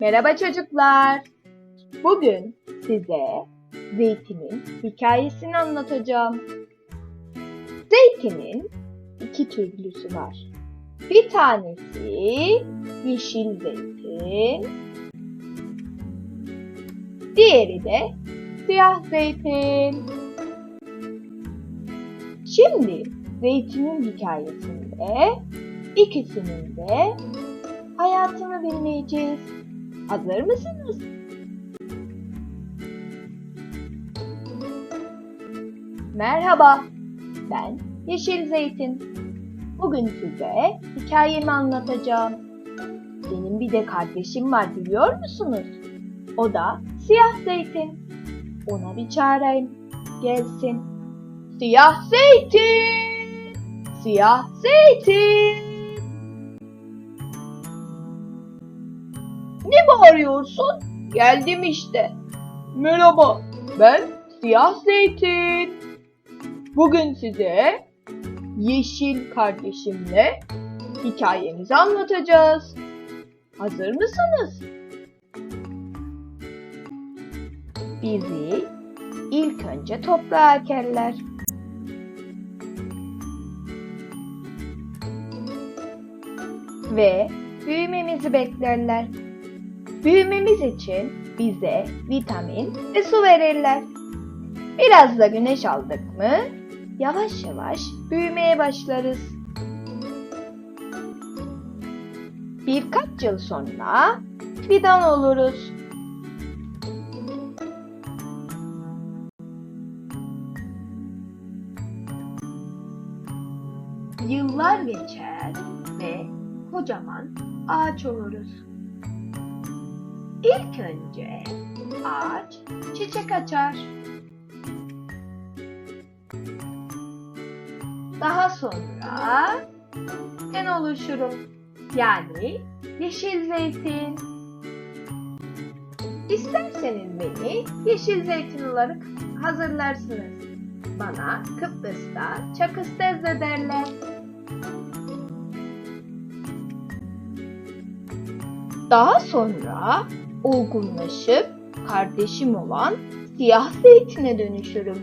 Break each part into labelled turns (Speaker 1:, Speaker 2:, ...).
Speaker 1: Merhaba çocuklar. Bugün size zeytinin hikayesini anlatacağım. Zeytinin iki türlüsü var. Bir tanesi yeşil zeytin, diğeri de siyah zeytin. Şimdi zeytinin hikayesinde ikisinin de hayatını dinleyeceğiz. Hazır mısınız? Merhaba, ben Yeşil Zeytin. Bugün size hikayemi anlatacağım. Benim bir de kardeşim var biliyor musunuz? O da Siyah Zeytin. Ona bir çağırayım, gelsin. Siyah Zeytin! Siyah Zeytin! Ne bağırıyorsun? Geldim işte. Merhaba, ben Siyah Zeytin. Bugün size Yeşil kardeşimle hikayemizi anlatacağız. Hazır mısınız? Bizi ilk önce toprağa ekerler. Ve büyümemizi beklerler. Büyümemiz için bize vitamin ve su verirler. Biraz da güneş aldık mı yavaş yavaş büyümeye başlarız. Birkaç yıl sonra fidan oluruz. Yıllar geçer ve kocaman ağaç oluruz. İlk önce ağaç çiçek açar. Daha sonra ben oluşurum. Yani yeşil zeytin. İsterseniz beni yeşil zeytin olarak hazırlarsınız. Bana Kıbrıs'ta çakıstez de derler. Daha sonra olgunlaşıp kardeşim olan siyah zeytine dönüşürüm.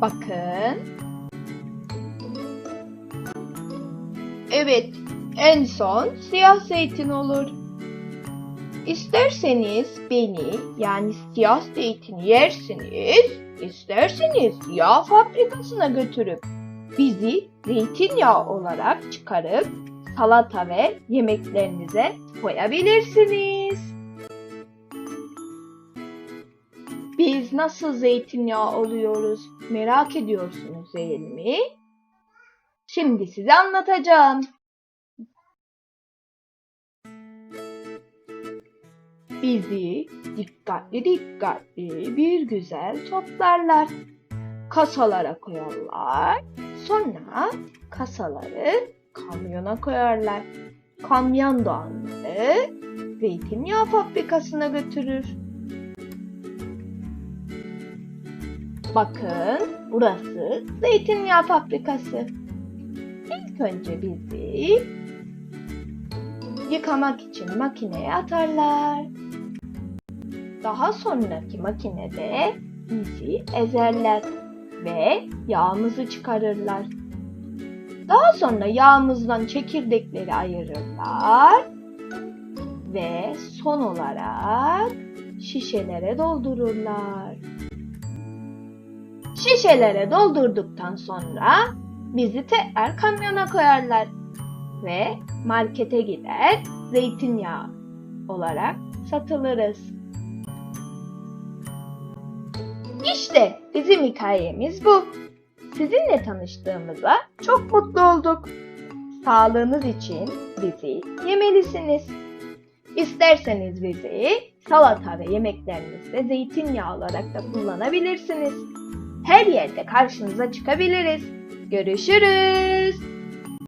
Speaker 1: Bakın. Evet, en son siyah zeytin olur. İsterseniz beni yani siyah zeytini yersiniz, isterseniz yağ fabrikasına götürüp bizi zeytinyağı olarak çıkarıp salata ve yemeklerinize koyabilirsiniz. Biz nasıl zeytinyağı oluyoruz merak ediyorsunuz değil mi? Şimdi size anlatacağım. Bizi dikkatli dikkatli bir güzel toplarlar. Kasalara koyarlar. Sonra kasaları kamyona koyarlar. Kamyon da onları zeytinyağı fabrikasına götürür. Bakın burası zeytinyağı fabrikası. İlk önce bizi yıkamak için makineye atarlar. Daha sonraki makinede bizi ezerler ve yağımızı çıkarırlar. Daha sonra yağımızdan çekirdekleri ayırırlar ve son olarak şişelere doldururlar. Şişelere doldurduktan sonra bizi tekrar kamyona koyarlar ve markete gider zeytinyağı olarak satılırız. İşte bizim hikayemiz bu. Sizinle tanıştığımıza çok mutlu olduk. Sağlığınız için bizi yemelisiniz. İsterseniz bizi salata ve yemeklerinizde zeytinyağı olarak da kullanabilirsiniz. Her yerde karşınıza çıkabiliriz. Görüşürüz.